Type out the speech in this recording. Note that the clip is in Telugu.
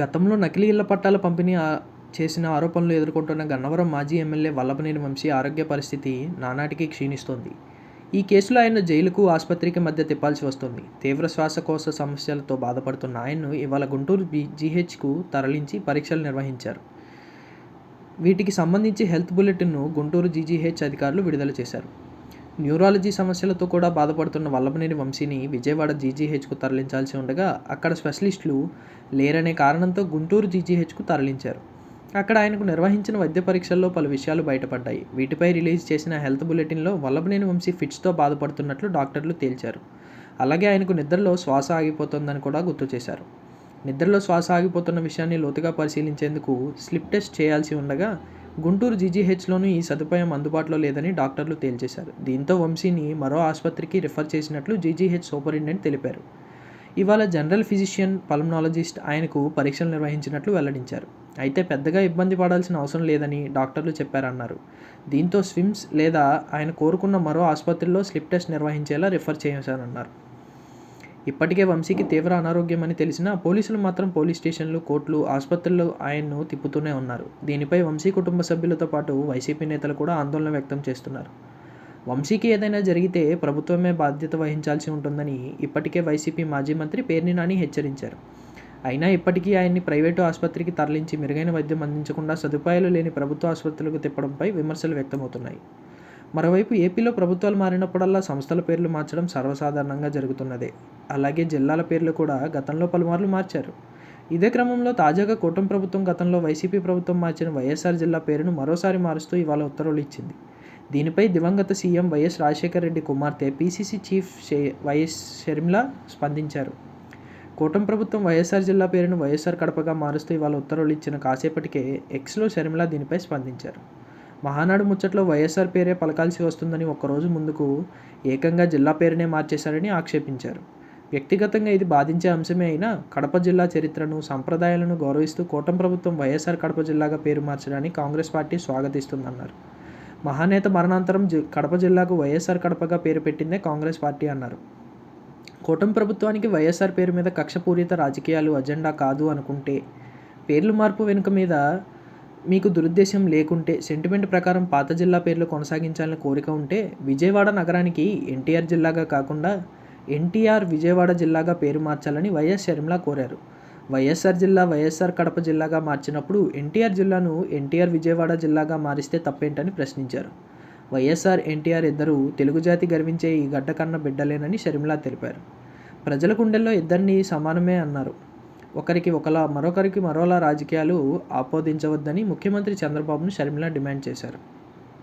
గతంలో నకిలీ ఇళ్ళ పట్టాల పంపిణీ చేసిన ఆరోపణలు ఎదుర్కొంటున్న గన్నవరం మాజీ ఎమ్మెల్యే వల్లభనేని వంశీ ఆరోగ్య పరిస్థితి నానాటికి క్షీణిస్తోంది. ఈ కేసులో ఆయన జైలుకు ఆసుపత్రికి మధ్య తిప్పాల్సి వస్తుంది. తీవ్ర శ్వాసకోశ సమస్యలతో బాధపడుతున్న ఆయన్ను ఇవాళ గుంటూరు జీహెచ్కు తరలించి పరీక్షలు నిర్వహించారు. వీటికి సంబంధించి హెల్త్ బులెటిన్ను గుంటూరు జీజీహెచ్ అధికారులు విడుదల చేశారు. న్యూరాలజీ సమస్యలతో కూడా బాధపడుతున్న వల్లభనేని వంశీని విజయవాడ జీజీహెచ్కు తరలించాల్సి ఉండగా అక్కడ స్పెషలిస్టులు లేరనే కారణంతో గుంటూరు జీజీహెచ్కు తరలించారు. అక్కడ ఆయనకు నిర్వహించిన వైద్య పరీక్షల్లో పలు విషయాలు బయటపడ్డాయి. వీటిపై రిలీజ్ చేసిన హెల్త్ బులెటిన్లో వల్లభనేని వంశీ ఫిట్స్తో బాధపడుతున్నట్లు డాక్టర్లు తేల్చారు. అలాగే ఆయనకు నిద్రలో శ్వాస ఆగిపోతుందని కూడా గుర్తు చేశారు. నిద్రలో శ్వాస ఆగిపోతున్న విషయాన్ని లోతుగా పరిశీలించేందుకు స్లిప్ టెస్ట్ చేయాల్సి ఉండగా గుంటూరు జీజీహెచ్లోనూ ఈ సదుపాయం అందుబాటులో లేదని డాక్టర్లు తేల్చేశారు. దీంతో వంశీని మరో ఆసుపత్రికి రిఫర్ చేసినట్లు జీజీహెచ్ సూపరింటెండెంట్ తెలిపారు. ఇవాళ జనరల్ ఫిజిషియన్ పల్మనాలజిస్ట్ ఆయనకు పరీక్షలు నిర్వహించినట్లు వెల్లడించారు. అయితే పెద్దగా ఇబ్బంది పడాల్సిన అవసరం లేదని డాక్టర్లు చెప్పారన్నారు. దీంతో స్విమ్స్ లేదా ఆయన కోరుకున్న మరో ఆసుపత్రిలో స్లిప్ టెస్ట్ నిర్వహించేలా రిఫర్ చేశారన్నారు. ఇప్పటికే వంశీకి తీవ్ర అనారోగ్యం అని తెలిసినా పోలీసులు మాత్రం పోలీస్ స్టేషన్లు కోర్టులు ఆసుపత్రుల్లో ఆయన్ను తిప్పుతూనే ఉన్నారు. దీనిపై వంశీ కుటుంబ సభ్యులతో పాటు వైసీపీ నేతలు కూడా ఆందోళన వ్యక్తం చేస్తున్నారు. వంశీకి ఏదైనా జరిగితే ప్రభుత్వమే బాధ్యత వహించాల్సి ఉంటుందని ఇప్పటికే వైసీపీ మాజీ మంత్రి పేర్ని నాని హెచ్చరించారు. అయినా ఇప్పటికీ ఆయన్ని ప్రైవేటు ఆసుపత్రికి తరలించి మెరుగైన వైద్యం అందించకుండా సదుపాయాలు లేని ప్రభుత్వ ఆసుపత్రులకు తిప్పడంపై విమర్శలు వ్యక్తమవుతున్నాయి. మరోవైపు ఏపీలో ప్రభుత్వాలు మారినప్పుడల్లా సంస్థల పేర్లు మార్చడం సర్వసాధారణంగా జరుగుతున్నదే. అలాగే జిల్లాల పేర్లు కూడా గతంలో పలుమార్లు మార్చారు. ఇదే క్రమంలో తాజాగా కూటమి ప్రభుత్వం గతంలో వైసీపీ ప్రభుత్వం మార్చిన వైఎస్ఆర్ జిల్లా పేరును మరోసారి మారుస్తూ ఇవాళ ఉత్తర్వులు ఇచ్చింది. దీనిపై దివంగత సీఎం వైఎస్ రాజశేఖర రెడ్డి కుమార్తె పీసీసీ చీఫ్ షే- వైఎస్ షర్మిల స్పందించారు. కూటమి ప్రభుత్వం వైఎస్ఆర్ జిల్లా పేరును వైఎస్ఆర్ కడపగా మారుస్తూ ఇవాళ ఉత్తర్వులు ఇచ్చిన కాసేపటికే ఎక్స్లో షర్మిల దీనిపై స్పందించారు. మహానాడు ముచ్చట్లో వైఎస్ఆర్ పేరే పలకాల్సి వస్తుందని ఒక్కరోజు ముందుకు ఏకంగా జిల్లా పేరునే మార్చేశారని ఆక్షేపించారు. వ్యక్తిగతంగా ఇది బాధించే అంశమే అయినా కడప జిల్లా చరిత్రను సంప్రదాయాలను గౌరవిస్తూ కూటమి ప్రభుత్వం వైఎస్ఆర్ కడప జిల్లాగా పేరు మార్చడాన్ని కాంగ్రెస్ పార్టీ స్వాగతిస్తుందన్నారు. మహానేత మరణాంతరం జి- కడప జిల్లాకు వైఎస్ఆర్ కడపగా పేరు పెట్టిందే కాంగ్రెస్ పార్టీ అన్నారు. కూటమి ప్రభుత్వానికి వైఎస్ఆర్ పేరు మీద కక్షపూరిత రాజకీయాలు అజెండా కాదు అనుకుంటే పేర్లు మార్పు వెనుక మీద మీకు దురుద్దేశం లేకుంటే సెంటిమెంట్ ప్రకారం పాత జిల్లా పేర్లు కొనసాగించాలని కోరిక ఉంటే విజయవాడ నగరానికి ఎన్టీఆర్ జిల్లాగా కాకుండా ఎన్టీఆర్ విజయవాడ జిల్లాగా పేరు మార్చాలని వైఎస్ షర్మిల కోరారు. వైఎస్ఆర్ జిల్లా వైఎస్ఆర్ కడప జిల్లాగా మార్చినప్పుడు ఎన్టీఆర్ జిల్లాను ఎన్టీఆర్ విజయవాడ జిల్లాగా మారిస్తే తప్పేంటని ప్రశ్నించారు. వైఎస్ఆర్ ఎన్టీఆర్ ఇద్దరు తెలుగు జాతి గర్వించే ఈ గడ్డ కన్న బిడ్డలేనని షర్మిల తెలిపారు. ప్రజల గుండెల్లో ఇద్దరిని సమానమే అన్నారు. ఒకరికి ఒకలా మరొకరికి మరోలా రాజకీయాలు ఆపోదించవద్దని ముఖ్యమంత్రి చంద్రబాబును షర్మిల డిమాండ్ చేశారు.